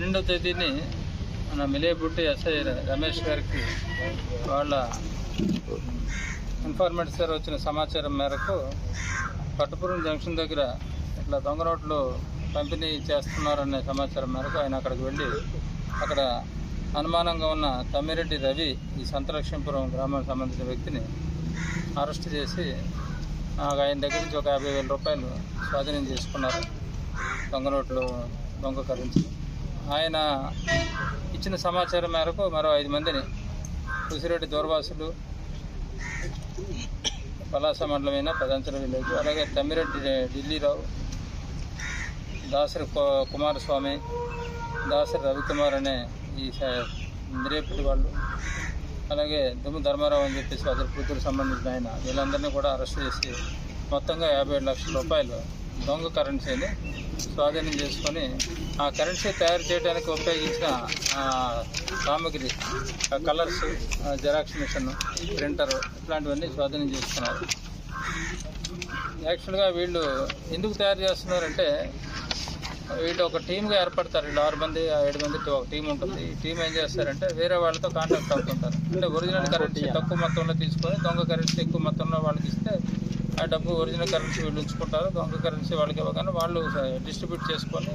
పన్నెండవ తేదీని మన మిలేబుట్టి ఎస్ఐ రమేష్ గారికి వాళ్ళ ఇన్ఫార్మేట్స్ గారు వచ్చిన సమాచారం మేరకు పట్టుపురం జంక్షన్ దగ్గర ఇట్లా దొంగ నోట్లు పంపిణీ చేస్తున్నారనే సమాచారం మేరకు ఆయన అక్కడికి వెళ్ళి అక్కడ అనుమానంగా ఉన్న తమ్మిరెడ్డి రవి ఈ సంతలక్ష్మీపురం గ్రామానికి సంబంధించిన వ్యక్తిని అరెస్ట్ చేసి నాకు ఆయన దగ్గర నుంచి ఒక యాభై వేల రూపాయలు స్వాధీనం చేసుకున్నారు. దొంగ నోట్లు దొంగ కరెన్సీ ఆయన ఇచ్చిన సమాచారం మేరకు మరో ఐదు మందిని కుసిరెడ్డి దూర్వాసులు పలాస మండలమైన పదంచల విలేజ్ అలాగే తమ్మిరెడ్డి ఢిల్లీరావు దాసరి కుమారస్వామి దాసరి రవికుమార్ అనే ఈ స- వాళ్ళు అలాగే దుమ్ము ధర్మారావు అని చెప్పేసి అతని కూతురు సంబంధించిన ఆయన వీళ్ళందరినీ కూడా అరెస్ట్ చేసి మొత్తంగా యాభై ఏడు లక్షల రూపాయలు దొంగ కరెన్సీని స్వాధీనం చేసుకొని ఆ కరెన్సీ తయారు చేయడానికి ఉపయోగించిన ఆ, సామగ్రి కలర్స్ జెరాక్స్ మిషన్ ప్రింటర్ ఇట్లాంటివన్నీ స్వాధీనం చేసుకున్నారు. యాక్చువల్గా వీళ్ళు ఎందుకు తయారు చేస్తున్నారంటే వీళ్ళు ఒక టీమ్గా ఏర్పడతారు. వీళ్ళు ఆరు మంది ఏడు మంది ఒక టీం ఉంటుంది. ఈ టీం ఏం చేస్తారంటే వేరే వాళ్ళతో కాంటాక్ట్ అవుతుంటారు. అంటే ఒరిజినల్ కరెన్సీ తక్కువ మొత్తంలో తీసుకొని దొంగ కరెన్సీ ఎక్కువ మొత్తంలో వాళ్ళకి ఇస్తే ఆ డబ్బు ఒరిజినల్ కరెన్సీ వీళ్ళు ఉంచుకుంటారు దొంగ కరెన్సీ వాళ్ళకి ఇవ్వగానే వాళ్ళు డిస్ట్రిబ్యూట్ చేసుకొని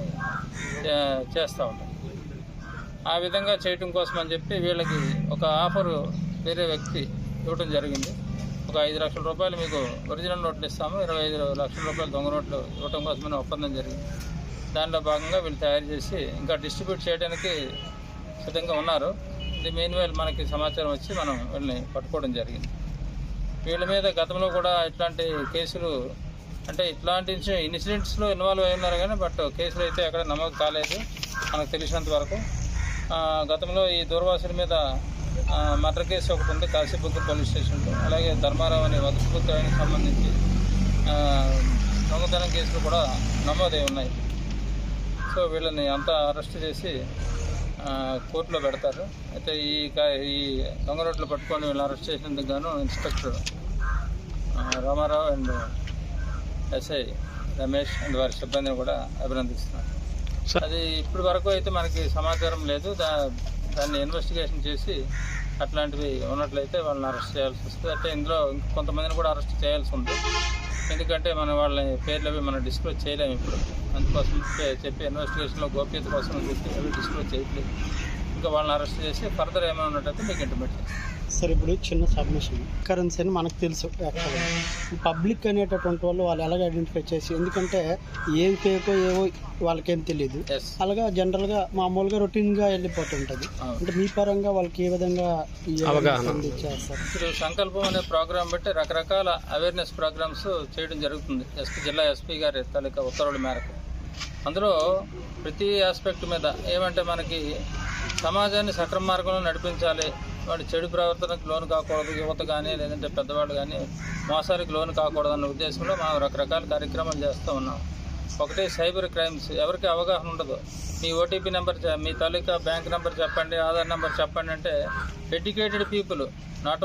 చేస్తూ ఉంటారు. ఆ విధంగా చేయటం కోసం అని చెప్పి వీళ్ళకి ఒక ఆఫర్ వేరే వ్యక్తి ఇవ్వటం జరిగింది. ఒక ఐదు లక్షల రూపాయలు మీకు ఒరిజినల్ నోట్లు ఇస్తాము ఇరవై ఐదు లక్షల రూపాయలు దొంగ నోట్లు ఇవ్వటం కోసమని ఒప్పందం జరిగింది. దానిలో భాగంగా వీళ్ళు తయారు చేసి ఇంకా డిస్ట్రిబ్యూట్ చేయడానికి సిద్ధంగా ఉన్నారు. ఇది మెయిన్ వేల్ మనకి సమాచారం వచ్చి మనం వీళ్ళని పట్టుకోవడం జరిగింది. వీళ్ళ మీద గతంలో కూడా ఇట్లాంటి కేసులు అంటే ఇట్లాంటి ఇన్సిడెంట్స్లో ఇన్వాల్వ్ అయినారు కానీ బట్ కేసులు అయితే ఎక్కడ నమోదు కాలేదు మనకు తెలిసినంత వరకు. గతంలో ఈ దూర్వాసుల మీద మర్డర్ కేసు ఒకటి ఉంది కాశీపుత్తూరు పోలీస్ స్టేషన్లో. అలాగే ధర్మారావు అనే వదపుత్రానికి సంబంధించి దొంగతనం కేసులు కూడా నమోదై ఉన్నాయి. సో వీళ్ళని అంతా అరెస్ట్ చేసి కోర్టులో పెడతారు. అయితే ఈ ఈ దొంగ రోడ్లు పట్టుకొని వీళ్ళని అరెస్ట్ చేసినందుకు గాను inspector Ramarao and SI Ramesh and వారి సిబ్బందిని కూడా అభినందిస్తున్నారు. అది ఇప్పటి వరకు అయితే మనకి సమాచారం లేదు. దా దాన్ని ఇన్వెస్టిగేషన్ చేసి అట్లాంటివి ఉన్నట్లయితే వాళ్ళని అరెస్ట్ చేయాల్సి వస్తుంది. అంటే ఇందులో కొంతమందిని కూడా అరెస్ట్ చేయాల్సి ఉంది. ఎందుకంటే మనం వాళ్ళ పేర్లు అవి మనం డిస్క్లోజ్ చేయలేము ఇప్పుడు. అందుకోసం చెప్పి- ఇన్వెస్టిగేషన్లో గోప్యత కోసం చెప్పి అవి డిస్క్లోజ్ చేయట్లేదు. ఇంకా వాళ్ళని అరెస్ట్ చేసి ఫర్దర్ ఏమైనా ఉన్నట్టయితే మీకు ఇంటిమేట్ సార్ ఇప్పుడు చిన్న సబ్మిషన్ కరెన్సీ అని మనకు తెలుసు యాక్చువల్గా పబ్లిక్ అనేటటువంటి వాళ్ళు వాళ్ళు ఎలాగ ఐడెంటిఫై చేసి ఎందుకంటే ఏం ఫేకో ఏవో వాళ్ళకేం తెలియదు ఎస్ అలాగా జనరల్గా మామూలుగా రొటీన్గా వెళ్ళిపోతుంటుంది. అంటే మీ పరంగా వాళ్ళకి ఏ విధంగా ఈ అవగాహన. చేస్తారు ఇప్పుడు సంకల్పం అనే ప్రోగ్రాం బట్టి రకరకాల అవేర్నెస్ ప్రోగ్రామ్స్ చేయడం జరుగుతుంది. ఎస్పీ జిల్లా ఎస్పీ గారి తాలూకా ఉత్తర్వుల మేరకు. అందులో ప్రతి ఆస్పెక్ట్ మీద ఏమంటే మనకి సమాజాన్ని సక్రమ మార్గంలో నడిపించాలి. వాడు చెడు ప్రవర్తనకు లోను కాకూడదు యువత కానీ లేదంటే పెద్దవాళ్ళు కానీ మోసానికి లోను కాకూడదు అన్న ఉద్దేశంలో మనం రకరకాల కార్యక్రమాలు చేస్తూ ఉన్నాం. ఒకటి సైబర్ క్రైమ్స్ ఎవరికి అవగాహన ఉండదు. మీ ఓటీపీ నెంబర్ మీ తాలూకా బ్యాంక్ నెంబర్ చెప్పండి ఆధార్ నెంబర్ చెప్పండి అంటే ఎడ్యుకేటెడ్ పీపుల్ నాట్